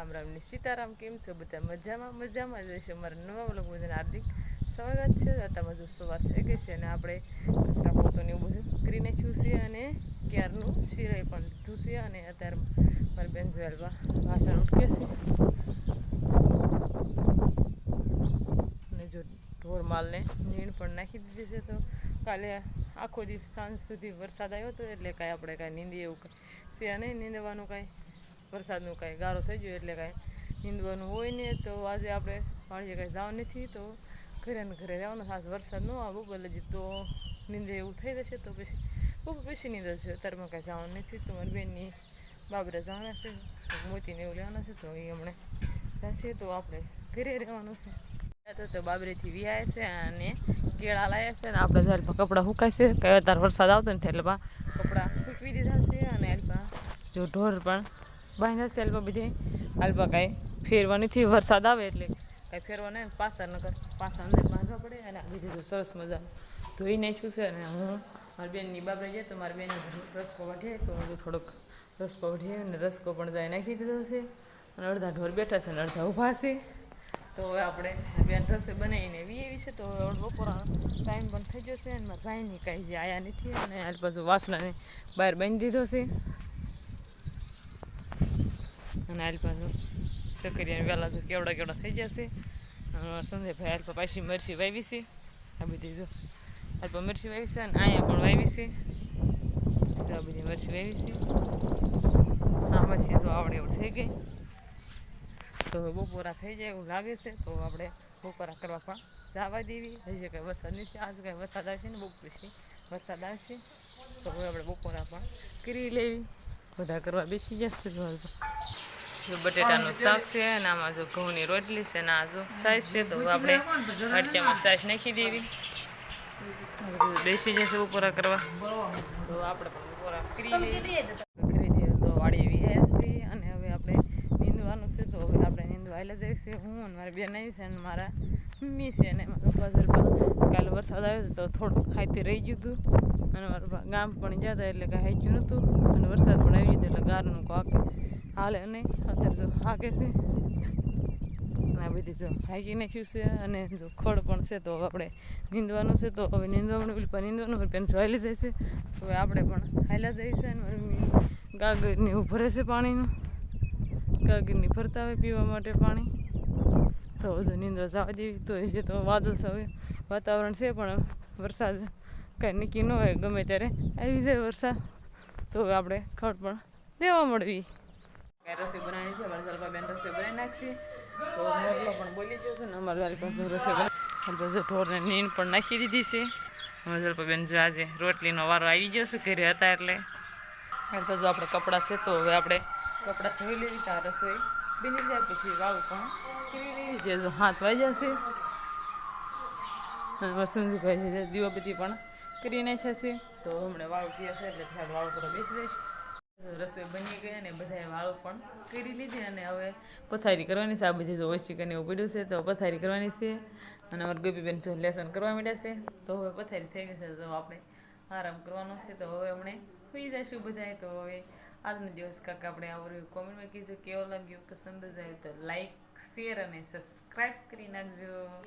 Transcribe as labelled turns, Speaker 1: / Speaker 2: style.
Speaker 1: રામ રામની સીતારામ, કેમ છો? બધા મજામાં? મજામાં જ છે અમારા નવા વ્લોગ બધાને હાર્દિક સ્વાગત છે. અત્યારમાં જો સવાર થઈ ગઈ છે અને આપણે કચરા પોતોને એવું બધું કરી નાખ્યું છે અને ક્યારનું? સિરાઈ પણ છે અને અત્યારે મારી બેન જોયેલવા વાસણ ઉઠકે છે. અને જો ઢોર માલને નીણ પણ નાખી દીધી છે તો કાલે આખો દિવસ સાંજ સુધી વરસાદ આવ્યો હતો એટલે કાંઈ આપણે કાંઈ નીંદી એવું કાંઈ છે નહીં, નીંદવાનું કાંઈ વરસાદનું કાંઈ ગારો થઈ ગયો એટલે કાંઈ નીંદવાનું હોય ને તો આજે આપણે વાળીએ કાંઈ જવાનું નથી તો ઘરે ને ઘરે રહેવાનું. ખાસ વરસાદ ન આવે બપોર લગી તો નીંદે એવું થઈ જશે તો પછી બપોર પછી નીંદર છે અત્યારમાં કાંઈ જવાનું નથી તો મારી બેનની બાબરા જવાના છે. મોતીને એવું લેવાના છે તો એ હમણાં જશે તો આપણે ઘરે રહેવાનું છે. તો બાબરેથી વિયાય છે અને કેળા લાવ્યા છે અને આપણે જ્યારે કપડાં સુકાશે કઈ અત્યારે વરસાદ આવતો નથી એટલે પણ કપડાં સૂકવી દીધા છે અને જો ઢોર પણ છે અલ્પા બધી અલ્પા કાંઈ ફેરવા નથી વરસાદ આવે એટલે કાંઈ ફેરવા નહીં પાછા નકર પાછા અંદર બાંધવા પડે અને આ દીધું સરસ મજા ધોઈ નાખ્યું છે અને હું મારી બેનની બાબરે જાય તો મારી બેન રસકો વાઢીએ તો હું થોડોક રસકો વઢીએ અને રસકો પણ જાય નાખી દીધો છે. અને અડધા ઢોર બેઠા છે અને અડધા ઊભા છે. તો હવે આપણે બેન રસોઈ બનાવીને વી એવી છે તો હવે બપોરનો ટાઈમ પણ થઈ જશે અને મારા ભાઈની કાંઈ જે આયા નથી અને હાલ પાછું વાસણાને બહાર બાંધી દીધો છે. અને હાલ પાછું સકરિયા વહેલા જો કેવડા કેવડા થઈ જશે અને સંજયભાઈ હાલ પાછી મરસી વાવી છે આ બધી જો હાલ પર મરસી વાવી છે અને અહીંયા પણ વાવી છે તો આ બધી મરસી વાવી છે આ મરસી તો આવડે એવું થઈ ગઈ તો બપોરા થઈ જાય એવું લાગે છે તો આપણે બપોરા કરવા પણ જવા દેવી હજી કંઈ વરસાદ નથી આજ કંઈ વરસાદ આવશે ને બપોર પછી વરસાદ આવશે તો હવે આપણે બપોરા પણ કરી લેવી બધા કરવા બેસી જશે જો બટેટાનું શાક છે અને આમાં જો ઘઉંની રોટલી છે અને આ જો સાઈઝ છે તો આપણે અડચામાં સાઈઝ નાખી દેવી. બેસી જશે બપોરા કરવા. તો આપણે પણ બપોરા કરી લઈએ. ઘરેથી તો વાળી વિહાયા છીએ અને હવે આપણે નીંદવાનું છે તો હવે આપણે નીંદવા આવેલા જાય છે હું અને મારી બેન આવી છે અને મારા મમ્મી છે અને મારા પણ. કાલે વરસાદ આવ્યો તો થોડુંક હાઈથી રહી ગયું હતું. અને મારું ગામ પણ ગયા હતા એટલે કાંઈ હાઈ ગયું નહોતું. અને વરસાદ પણ આવી ગયો એટલે ગારનું કાંક હાલે નહીં. અત્યારે જો હાકે છે. અને આ બધી જો હાકી નાખ્યું છે અને જો ખડ પણ છે તો આપણે નીંદવાનું છે તો હવે નીંદવાનું, પેલી પણ નીંદવાનું હોય પેન હાલી જાય છે તો હવે આપણે પણ હાલ્યા જઈશું છે અને ગાગરની એવું ભરે છે પાણીનું. ગાગરની ભરતા હોય પીવા માટે પાણી. તો હજુ નીંદવા જવા દેવી તો હજી તો વાદળ સવે વાતાવરણ છે પણ વરસાદ કાંઈ નક્કી ન હોય. ગમે ત્યારે આવી જાય વરસાદ. તો હવે આપણે ખડ પણ લેવા મળવી. રસોઈ બનાવવાની છે રસોઈ બનાવી નાખશે. તો બોલી ગયો અમારે જલપા રસોઈ બનાવી નીંદ પણ નાખી દીધી છે. અમારે જો આજે રોટલીનો વારો આવી ગયો છે ઘરે હતા એટલે. પછી આપણે કપડાં છે તો હવે આપણે કપડાં ધોઈ લેવી ત્યાં રસોઈ. બની જાય પછી વાવું પણ હાથ વાઈ જશે વસંતભાઈ છે દીવાબત્તી પણ કરી નાખ્યા છે. તો હમણાં વાવ ગયા છે એટલે વાળું પર બેસી દઈશું રસોઈ બની ગઈ અને બધાએ વાળો પણ કરી લીધી અને હવે પથારી કરવાની છે. આ બધી તો ઓછી કરીને એવું છે તો પથારી કરવાની છે. અને અમારે ગોપીબેન જો લેસન કરવા માંડ્યા છે. તો હવે પથારી થઈ ગઈ છે. તો આપણે આરામ કરવાનો છે. તો હવે હમણે સુઈ જઈશું બધાએ. તો હવે આજનો દિવસ કાંક આપણે આવડ્યું કોમેન્ટમાં કીધું કેવો લાગ્યું? પસંદ જ આવ્યું તો લાઈક શેર અને સબસ્ક્રાઈબ કરી નાખજો.